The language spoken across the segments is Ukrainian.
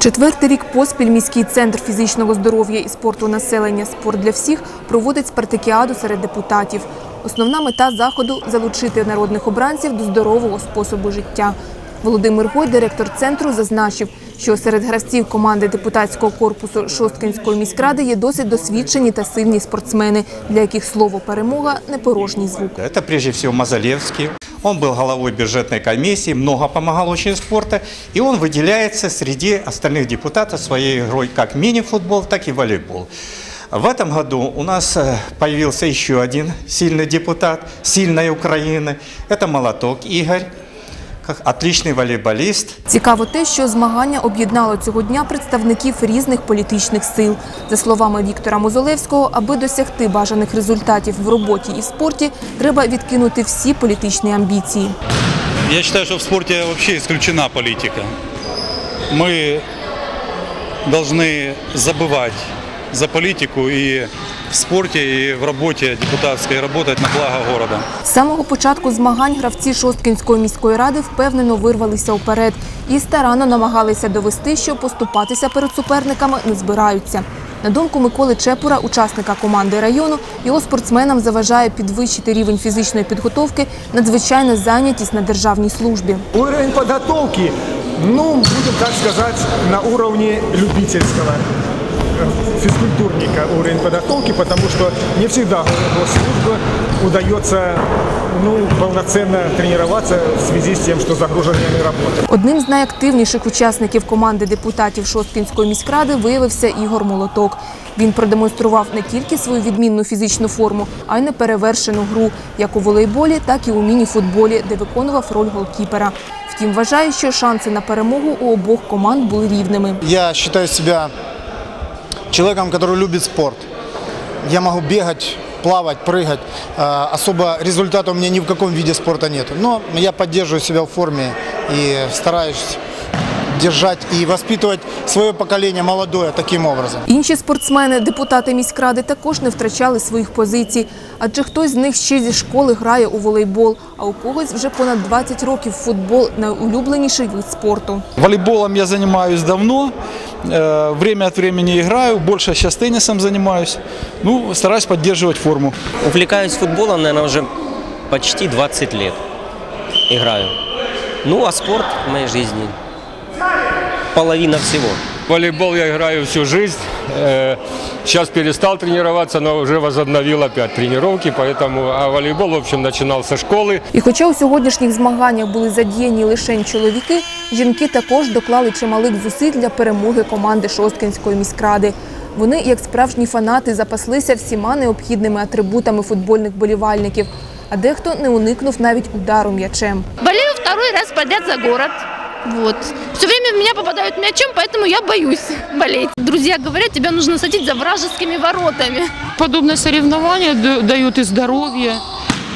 Четвертий рік поспіль міський центр фізичного здоров'я і спорту населення «Спорт для всіх» проводить спартакіаду серед депутатів. Основна мета заходу – залучити народних обранців до здорового способу життя. Володимир Гой, директор центру, зазначив, що серед гравців команди депутатського корпусу Шосткинської міськради є досить досвідчені та сильні спортсмени, для яких слово «перемога» – не порожній звук. Это прежде всего Мазалевский. Он был головой бюджетной комиссии, много помогал очень спорта. И он выделяется среди остальных депутатов своей игрой как мини-футбол, так и волейбол. В этом году у нас э, появился еще один сильный депутат, сильной Украины. Это Молоток Игорь, как отличный волейболист. Цікаво те, що змагання об'єднало цього дня представників різних політичних сил. За словами Віктора Мозолевського, аби досягти бажаних результатів в роботі і в спорті, треба відкинути всі політичні амбіції. Я считаю, что в спорте вообще исключена политика. Мы должны забывать за политику и в спорте, и в работе депутатской работать на благо города. З самого початку змагань гравці Шосткінської міської ради впевнено вирвалися вперед і старанно намагалися довести, що поступатися перед суперниками не збираються. На думку Миколи Чепура, учасника команди району, його спортсменам заважає підвищити рівень фізичної підготовки, надзвичайна зайнятість на державній службі. Уровень подготовки, ну, будем так сказать, на уровне любительского э, физкультурника уровень подготовки, потому что не всегда госслужбе удается ну, полноценно тренироваться в связи с тем, что загруженными работой. Одним з найактивніших учасників команди депутатів Шосткінської міськради виявився Ігор Молоток. Він продемонстрував не тільки свою відмінну фізичну форму, а й неперевершену гру як у волейболі, так і у міні-футболі, де виконував роль голкіпера. Втім, вважає, що шанси на перемогу у обох команд були рівними. Я считаю себя человеком, который любит спорт. Я могу бегать, плавать, прыгать. А, Особо результата у меня ни в каком виде спорта нет. Но я поддерживаю себя в форме и стараюсь держать и воспитывать свое поколение молодое таким образом. Інші спортсмени, депутати міськради, також не втрачали своїх позицій. Адже хтось з них ще зі школи грає у волейбол, а у когось вже понад 20 років футбол найулюбленіший вид спорту. Волейболом я занимаюсь давно, э, время от времени играю, больше сейчас теннисом занимаюсь. Ну, стараюсь поддерживать форму. Увлекаюсь футболом, наверное, уже почти 20 лет. Играю. Ну, а спорт в моей жизни половина всего В волейбол я играю всю жизнь. Э, Сейчас перестал тренироваться, но уже возобновил опять тренировки. Поэтому, а волейбол, в общем, начинал со школы. І хоча у сьогоднішніх змаганнях були задіяні лише чоловіки, жінки також доклали чималих зусиль для перемоги команди Шосткинської міськради. Вони, як справжні фанати, запаслися всіма необхідними атрибутами футбольних болівальників, а дехто не уникнув навіть удару м'ячем. Болею второй раз подряд за город. Вот. Все время в меня попадают мячом, поэтому я боюсь болеть. Друзья говорят, тебя нужно садить за вражескими воротами. Подобные соревнования да- дают и здоровье,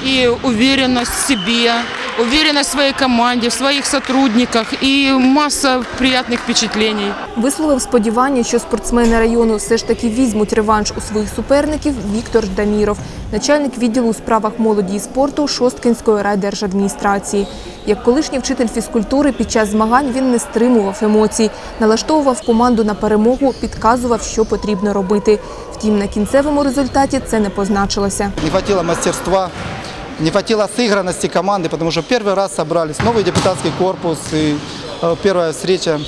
и уверенность в себе, уверенность в своей команде, в своих сотрудниках и масса приятных впечатлений. Висловив сподівання, що спортсмени району все ж таки візьмуть реванш у своїх суперників Віктор Ждаміров, начальник відділу у справах молоді і спорту Шосткинської райдержадміністрації. Як колишній вчитель фізкультури під час змагань він не стримував емоцій, налаштовував команду на перемогу, підказував, що потрібно робити. Втім, на кінцевому результаті це не позначилося. Не хватило мастерства, не хватило сыгранности команды, потому что первый раз собрались новый депутатский корпус и э, первая встреча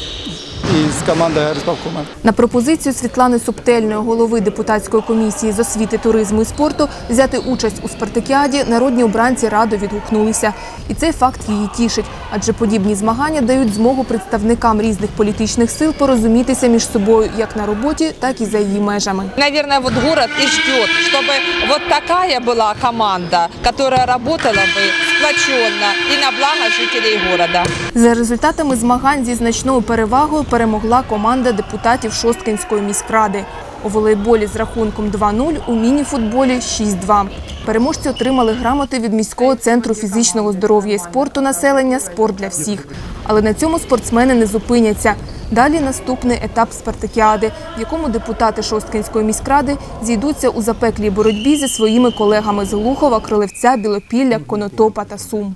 и с командой горисполкома. На пропозицію Світлани Субтельної, голови депутатської комісії з освіти, туризму і спорту, взяти участь у спартакіаді народні обранці радо відгукнулися. І цей факт її тішить, адже подібні змагання дають змогу представникам різних політичних сил порозумітися між собою як на роботі, так і за її межами. Наверное, вот город и ждет, чтобы вот такая была команда, которая работала бы сплоченно и на благо жителей города. За результатами змагань зі значною перевагою перемогла команда депутатів Шосткинської міськради. У волейболі з рахунком 2-0, у міні-футболі 6-2. Переможці отримали грамоти від міського центру фізичного здоров'я і спорту населення Спорт для всіх. Але на цьому спортсмени не зупиняться. Далі наступний етап спартакіади, в якому депутати Шосткинської міськради зійдуться у запеклій боротьбі зі своїми колегами з Глухова, Кролевця, Білопілля, Конотопа та Сум.